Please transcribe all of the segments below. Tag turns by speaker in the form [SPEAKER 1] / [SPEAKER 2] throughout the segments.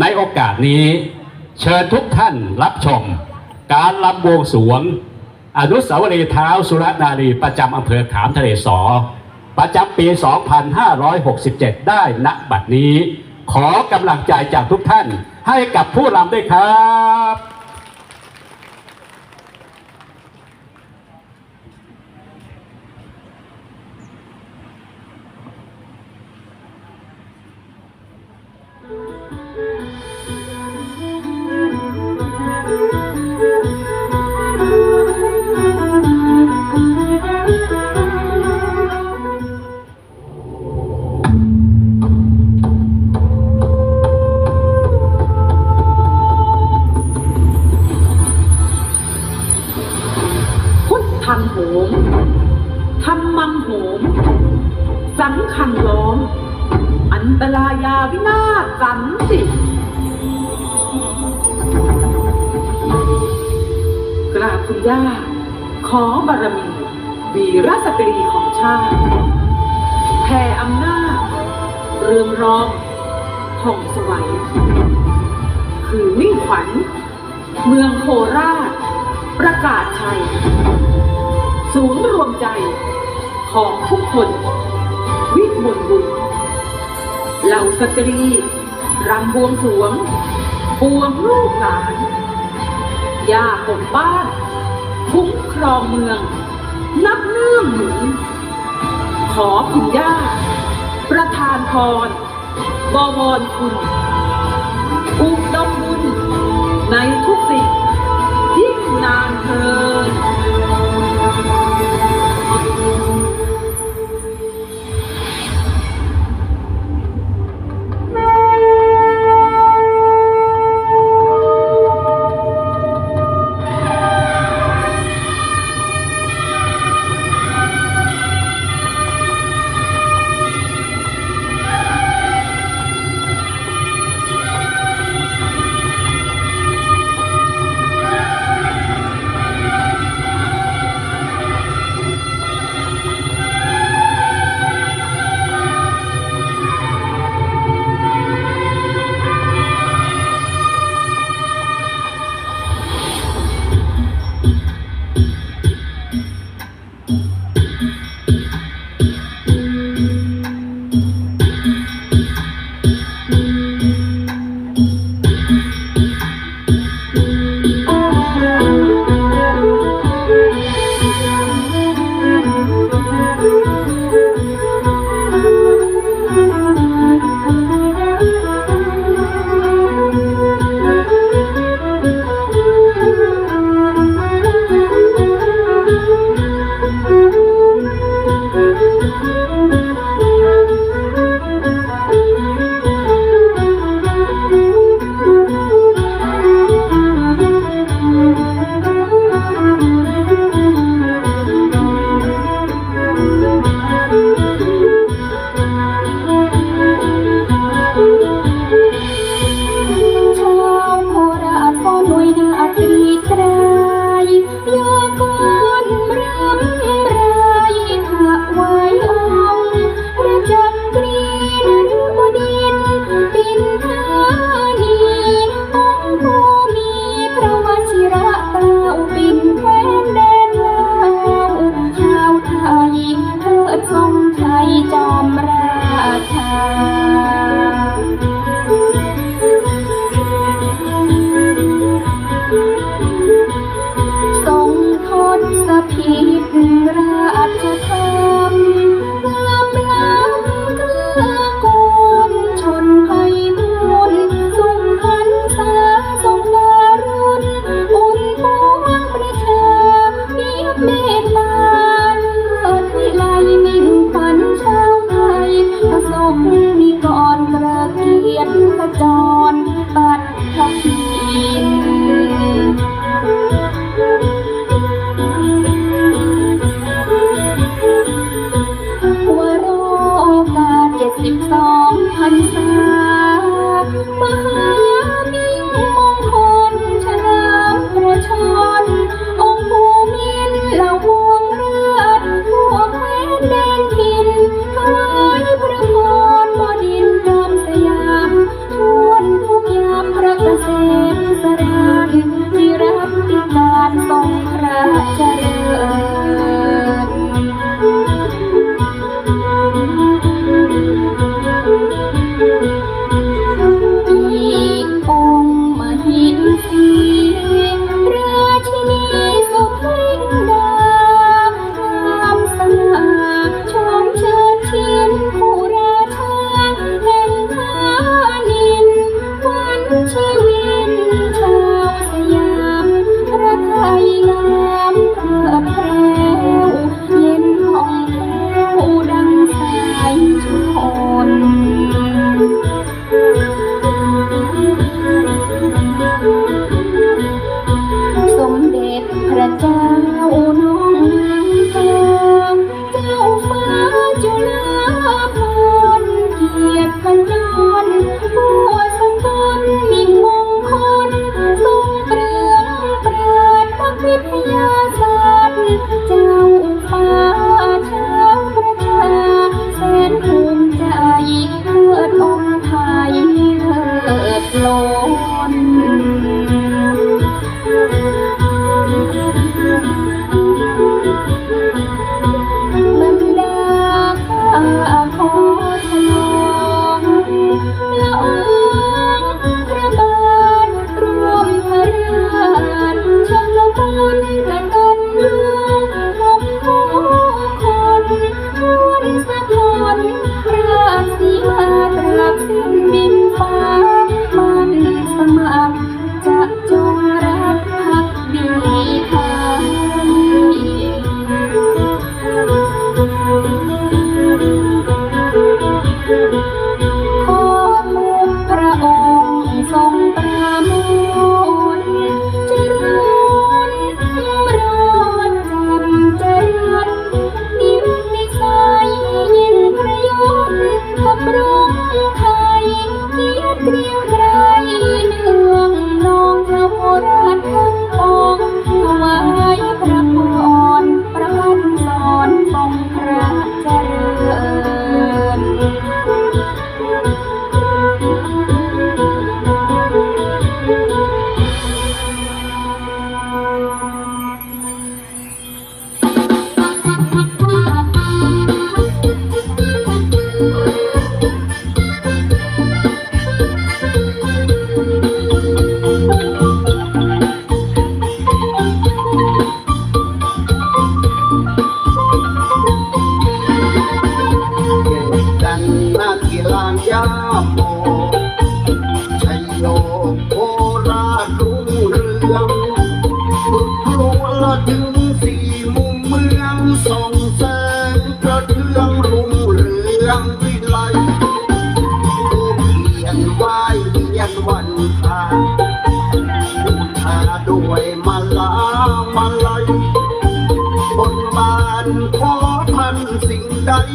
[SPEAKER 1] ในโอกาสนี้ เชิญทุกท่านรับชม การลำบวงสรวง อนุสาวรีย์เท้าสุรนารีประจำอำเภอขามทะเลสอ ประจำปี 2567 ได้ณบัดนี้ ขอกำลังใจจากทุกท่านให้กับผู้ลำด้วยครับา
[SPEAKER 2] ศสันติกราบคุณย่า ขอบารมี วีรสตรีของชาติแผ่อำนาจ เรืองรองผ่องสวัยคือมิ่งขวัญ เมืองโคราช ประกาศชัย ศูนย์รวมใจของทุกคน วิมลบุญเหล่าสตรี รำบวงสวงปวงลูกหลานย่าปกบ้าน คุ้มครองเมือง นับเนื่องหนุนขอคุณย่า ประทานพรบวรคุณอุดมบุญในทุกสิ่งยิ่งนานเทิน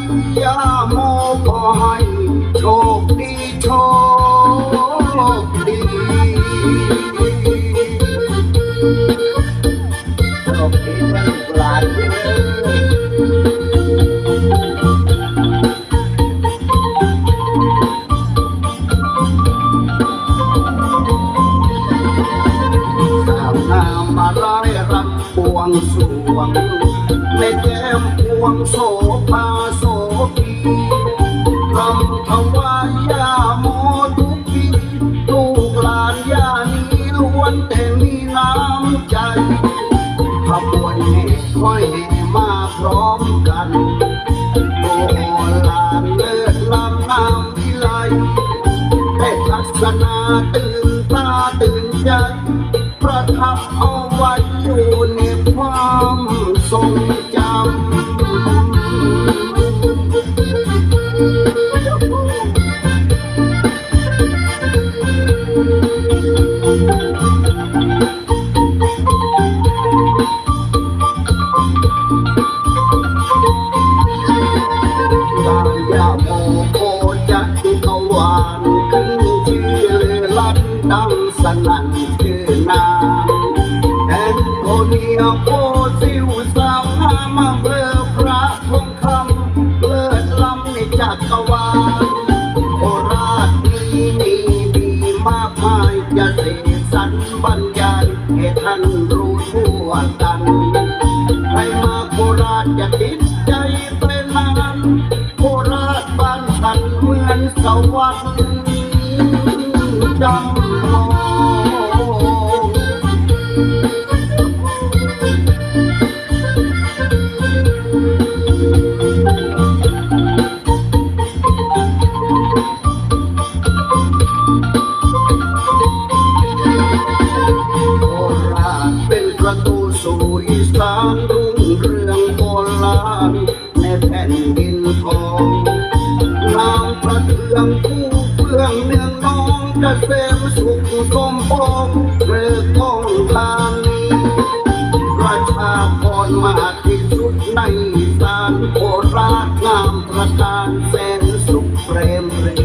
[SPEAKER 3] Yeah. สนาตื่นตา
[SPEAKER 4] ตื่นใจประทับเอาไว้อยู่ในความทรง ดังโลแผ่นดินทองนางประเทืองผู้ เกษมสุขสมบูรณ์เรื่อต้องกลางราชาพรมาที่ชุดในสารโอรากงามประการแสนสุขเปรมเรี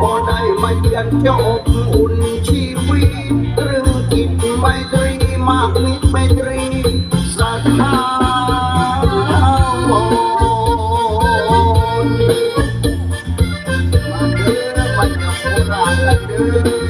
[SPEAKER 4] พอได้มาเยืยนจะอบอุ่นชีวิตเรื่องกิตไม่ตรีมากมิตรไม่ตรี Thank you.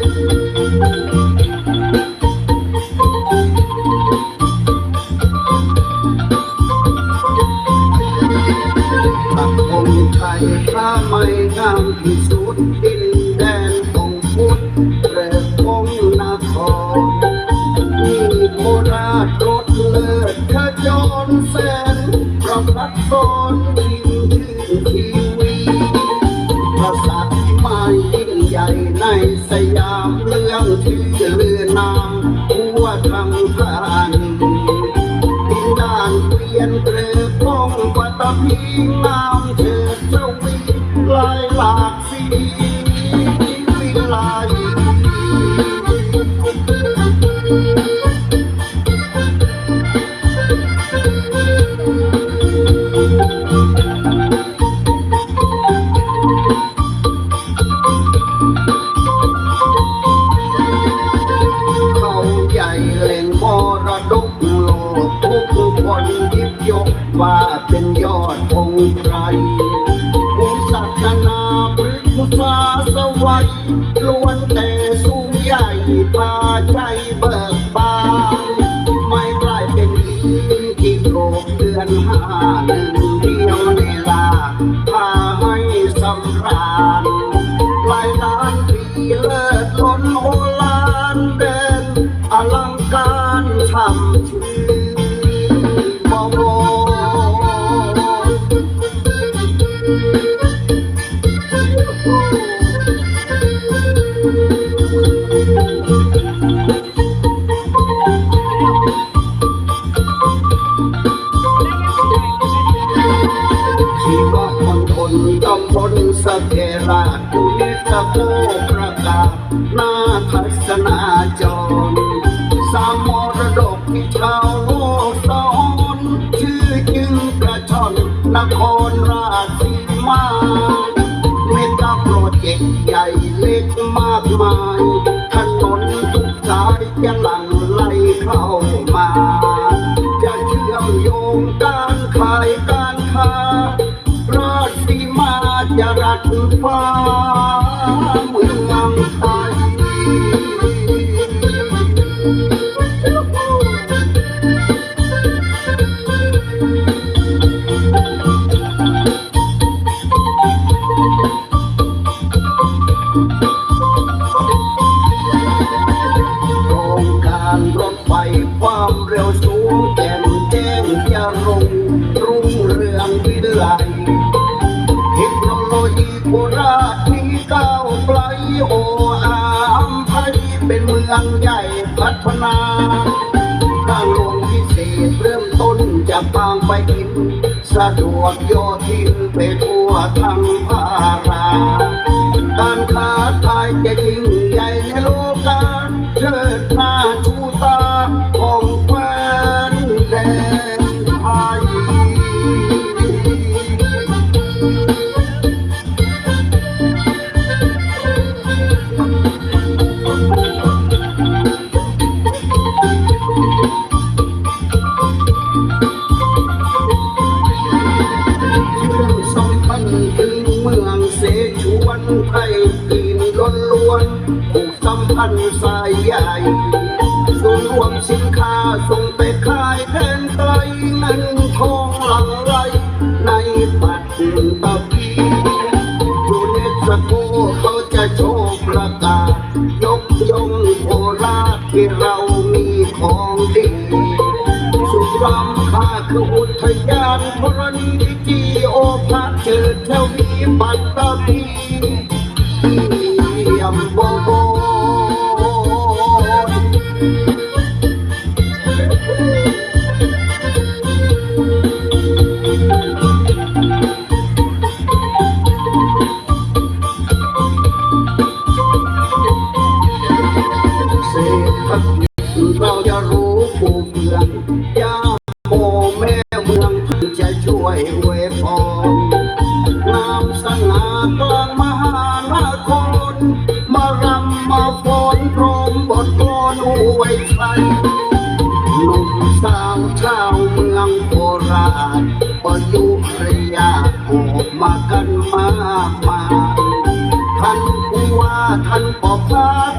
[SPEAKER 4] Oh. ใจเบิกบานไม่กลายเป็นอีกโรคเดือนห้าเดือน เทลาตุเนตโกประกาศนาทัศนาจรสามรดกที่ชาวโลกสอนชื่อจึงกระชอนนครราชสีมาเมตตาโปรเจกต์ใหญ่เล็กมากมาย ดวงฟ้าเมืองไทย สะดวกโยทินไปทั่วทั้งภาราการค้าขายจะยิ่งใหญ่ในโลกาเชิดชา กูเขาจะโชคประกาศยกย่องโคราชที่เรามีของดีสุรัมำค่าคืออุทยานธรณีที่โอภาสเจอแถวนี้ปัตตานี ราชปยุรยาออกมากันมากมายท่านผู้ว่าท่านปอบพระ